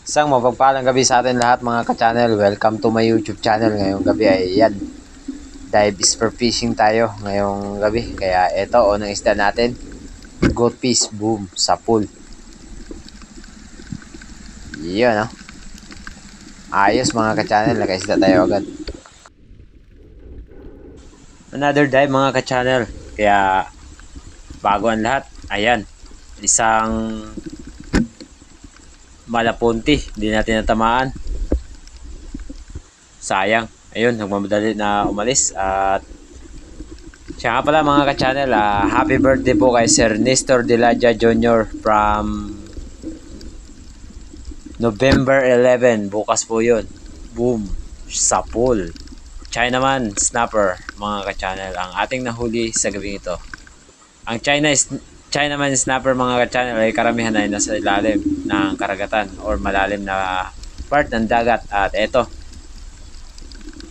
Isang mapagpalang gabi sa atin lahat mga ka-channel. Welcome to my YouTube channel. Ngayong gabi ay yan. Dive spear fishing tayo ngayong gabi. Kaya eto, unang isda natin. Goat fish, boom, sa pool. Yun, no? Ayos mga ka-channel. Nakaisda tayo agad. Another dive mga ka-channel. Kaya bago ang lahat, ayan. Isang malapunti. Hindi natin natamaan. Sayang. Ayun, nagmamadali na umalis. At siya nga pala mga ka-channel, ah, happy birthday po kay Sir Nestor Dilaja Jr. from November 11. Bukas po yun. Boom. Sa pool. Chinaman Snapper, mga ka-channel. Ang ating nahuli sa gabing ito. Ang China is Chinaman Snapper mga ka-channel ay karamihan ay nasa ilalim ng karagatan or malalim na part ng dagat. At eto,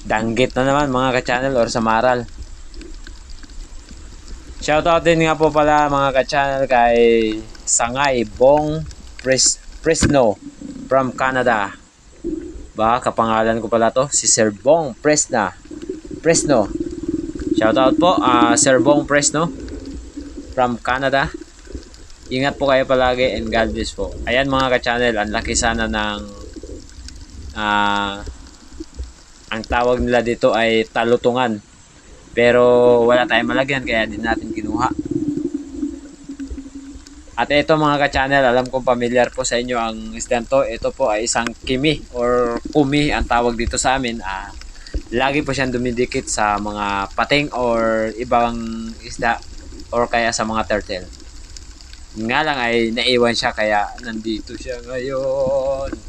danggit na naman mga ka-channel or samaral. Shoutout din nga po pala mga ka-channel kay Sangay Bong Pres Presno from Canada. Ba, kapangalan ko pala to, si Sir Bong Presna. Presno. Shoutout po, ah Sir Bong Presno from Canada. Ingat po kayo palagi and God bless po. Ayan mga ka-channel, ang laki sana ng ah ang tawag nila dito ay talutungan. Pero wala tayong malagyan kaya din natin kinuha. At ito mga ka-channel, alam kong familiar po sa inyo ang isdang to. Ito po ay isang kimi or kumi ang tawag dito sa amin. Ah, lagi po siyang dumidikit sa mga pating or ibang isda or kaya sa mga turtle. Nga lang ay naiwan siya kaya nandito siya ngayon.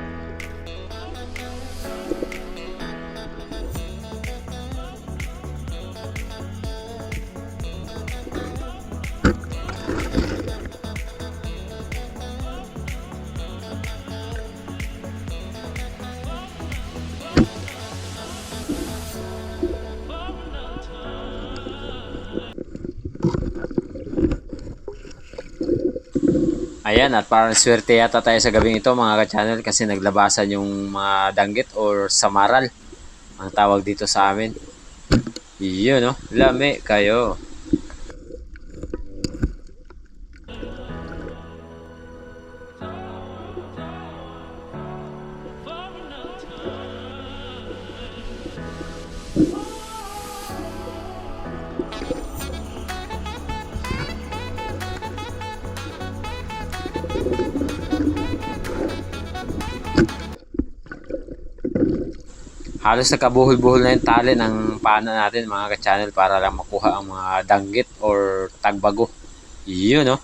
Ayan, at parang swerte yata tayo sa gabing ito mga ka-channel kasi naglabasan yung mga danggit or samaral ang tawag dito sa amin. Yun, no? Lami kayo. Halos nakabuhol-buhol na yung tali ng pana natin mga ka-channel para lang makuha ang mga danggit or tagbago. Yun no.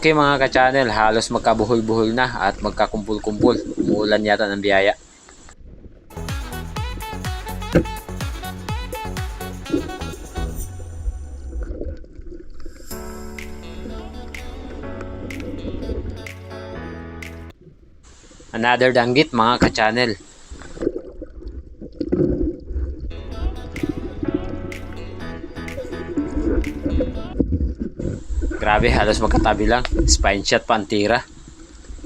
Okay mga ka-channel, halos magkabuhol-buhol na at magkakumpul-kumpul. Umuulan yata ng biyaya. Another danggit mga ka-channel. Grabe, halos magkatabi lang. Spine shot pantira.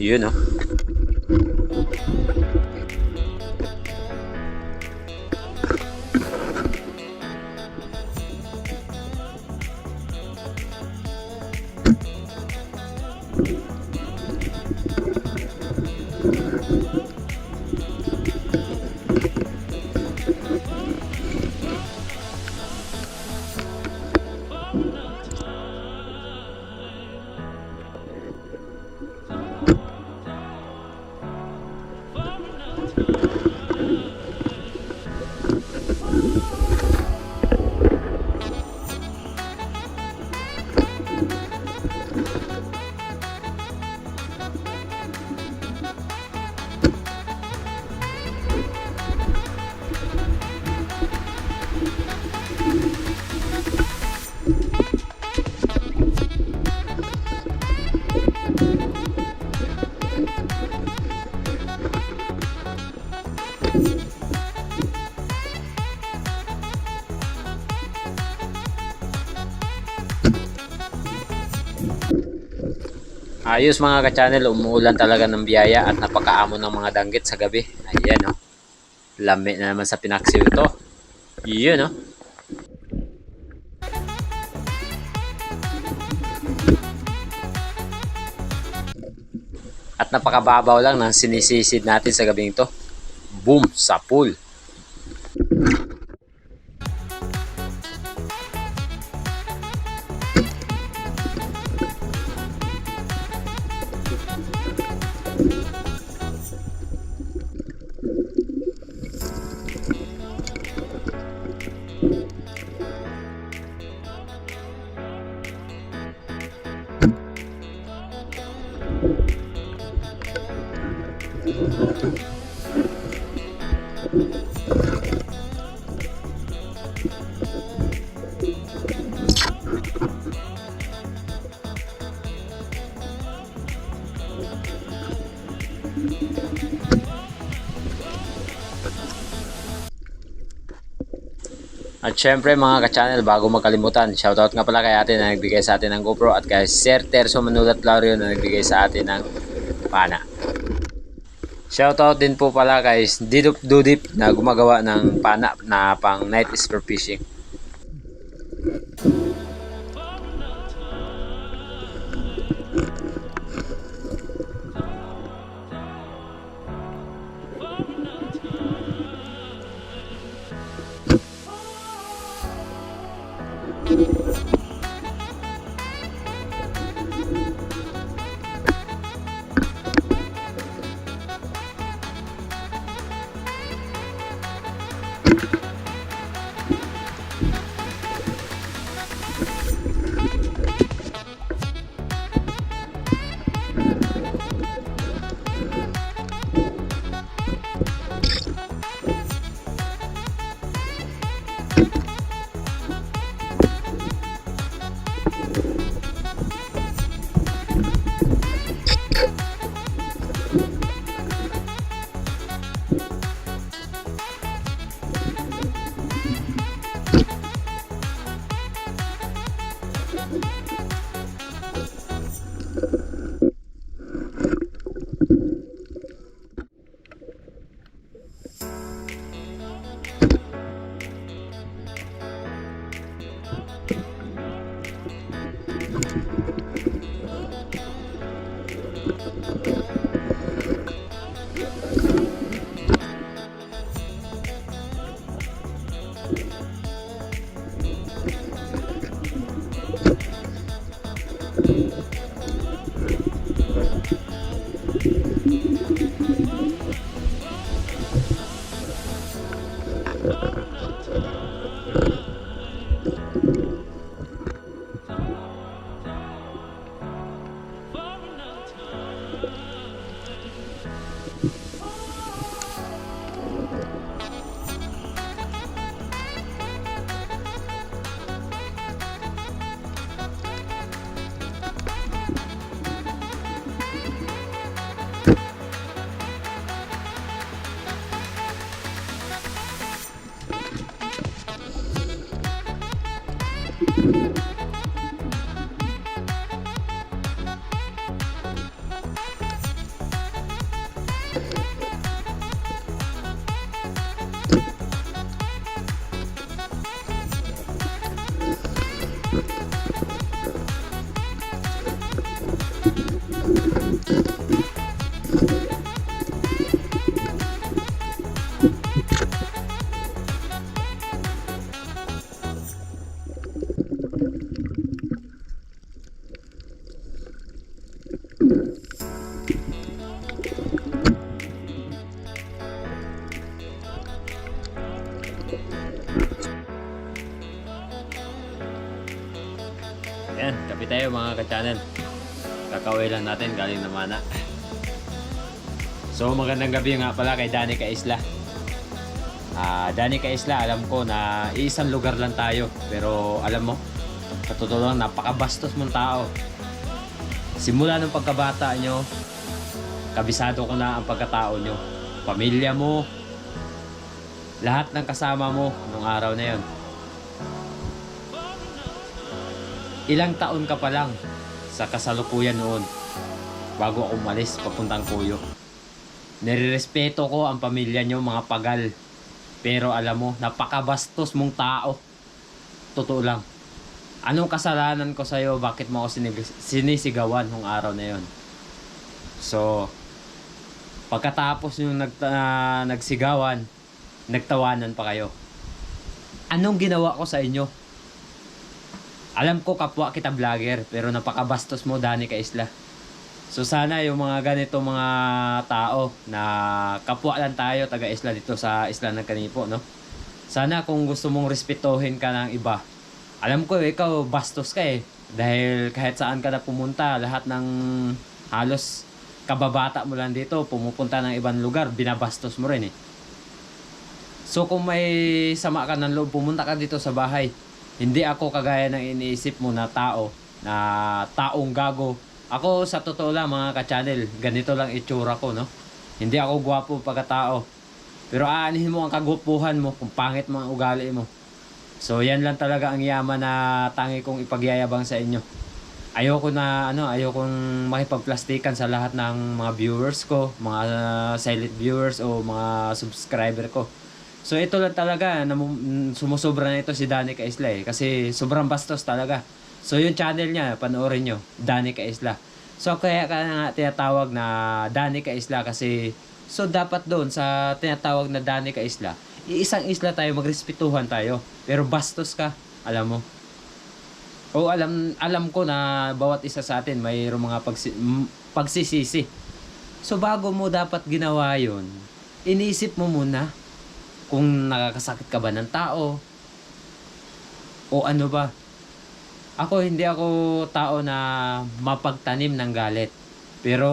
Yun oh. Ayos mga ka-channel, umuulan talaga ng biyaya at napakaamo ng mga danggit sa gabi. Ayan oh. Lami na naman sa pinaksiw ito. Yun oh. At napakababaw lang ng sinisisid natin sa gabing ito. Boom! Sa pool. At syempre mga ka-channel, bago magkalimutan, shoutout nga pala kay ate na nagbigay sa atin ng GoPro at kay Sir Terso Manulat Lario na nagbigay sa atin ng pana. Shoutout din po pala kay Didup Dudip na gumagawa ng pana na pang night spear fishing. Yan, Kakaway lang natin galing na mana. So magandang gabi nga pala kay Danny Kaisla. Ah, Danny Kaisla, alam ko na isang lugar lang tayo. Pero alam mo, sa totoo lang, napakabastos mong tao. Simula ng pagkabata nyo, kabisado ko na ang pagkatao nyo. Pamilya mo, lahat ng kasama mo nung araw na yon. ilang taon ka pa lang sa kasalukuyan noon bago ako umalis papuntang Kuyo. Nirerespeto ko ang pamilya nyo mga pagal. Pero alam mo, napakabastos mong tao. Totoo lang. Anong kasalanan ko sa'yo? Bakit mo ako sinig- sinisigawan nung araw na yon? So, pagkatapos yung nag, ah, nagsigawan, nagtawanan pa kayo. Anong ginawa ko sa inyo? Alam ko kapwa kita vlogger pero napakabastos mo Dani ka isla. So sana yung mga ganito mga tao na kapwa lang tayo taga isla dito sa isla ng Kanipo no. Sana kung gusto mong respetuhin ka ng iba. Alam ko ikaw bastos ka eh dahil kahit saan ka na pumunta lahat ng halos kababata mo lang dito pumupunta ng ibang lugar binabastos mo rin eh. So kung may sama ka ng loob pumunta ka dito sa bahay hindi ako kagaya ng iniisip mo na tao, na taong gago. Ako sa totoo lang mga ka-channel, ganito lang itsura ko, no? Hindi ako gwapo pagkatao. Pero aanihin mo ang kagupuhan mo kung pangit ang ugali mo. So yan lang talaga ang yaman na tangi kong ipagyayabang sa inyo. Ayoko na ano, ayokong makipagplastikan sa lahat ng mga viewers ko, mga silent viewers o mga subscriber ko. So ito lang talaga, sumusobra na ito si Danny Kaisla eh. Kasi sobrang bastos talaga. So yung channel niya, panoorin nyo, Danny Kaisla. So kaya ka nga tinatawag na Danny Kaisla kasi so dapat doon sa tinatawag na Danny Kaisla, iisang isla tayo, magrespetuhan tayo. Pero bastos ka, alam mo. O alam alam ko na bawat isa sa atin mayroong mga pagsi- pagsisisi. So bago mo dapat ginawa 'yon, iniisip mo muna kung nakakasakit ka ba ng tao o ano ba. Ako hindi ako tao na mapagtanim ng galit. Pero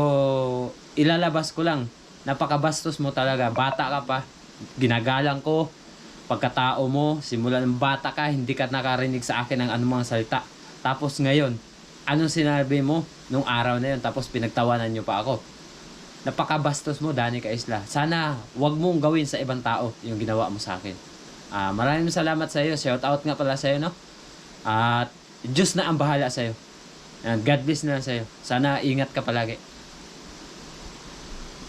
ilalabas ko lang, napakabastos mo talaga. Bata ka pa, ginagalang ko. Pagkatao mo, simula ng bata ka, hindi ka nakarinig sa akin ng anumang salita. Tapos ngayon, anong sinabi mo nung araw na yun? Tapos pinagtawanan nyo pa ako napakabastos mo, Dani Kaisla. Sana wag mong gawin sa ibang tao yung ginawa mo sa akin. Ah, maraming salamat sa iyo. Shout out nga pala sa iyo, no? At Diyos na ang bahala sa iyo. And God bless na sa'yo. Sana ingat ka palagi.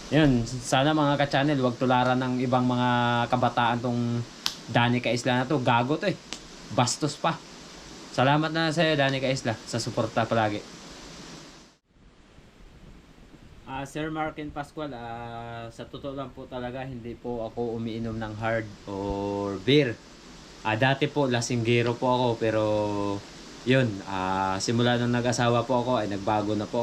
Yun, sana mga ka-channel, wag tularan ng ibang mga kabataan tong Dani Kaisla na to. Gago to eh. Bastos pa. Salamat na sa'yo, Dani Kaisla, sa suporta palagi. Ah, Sir Markin Pascual, ah, sa totoo lang po talaga, hindi po ako umiinom ng hard or beer. Ah, dati po, lasinggero po ako, pero yun, ah, simula nung nag-asawa po ako, ay nagbago na po ako.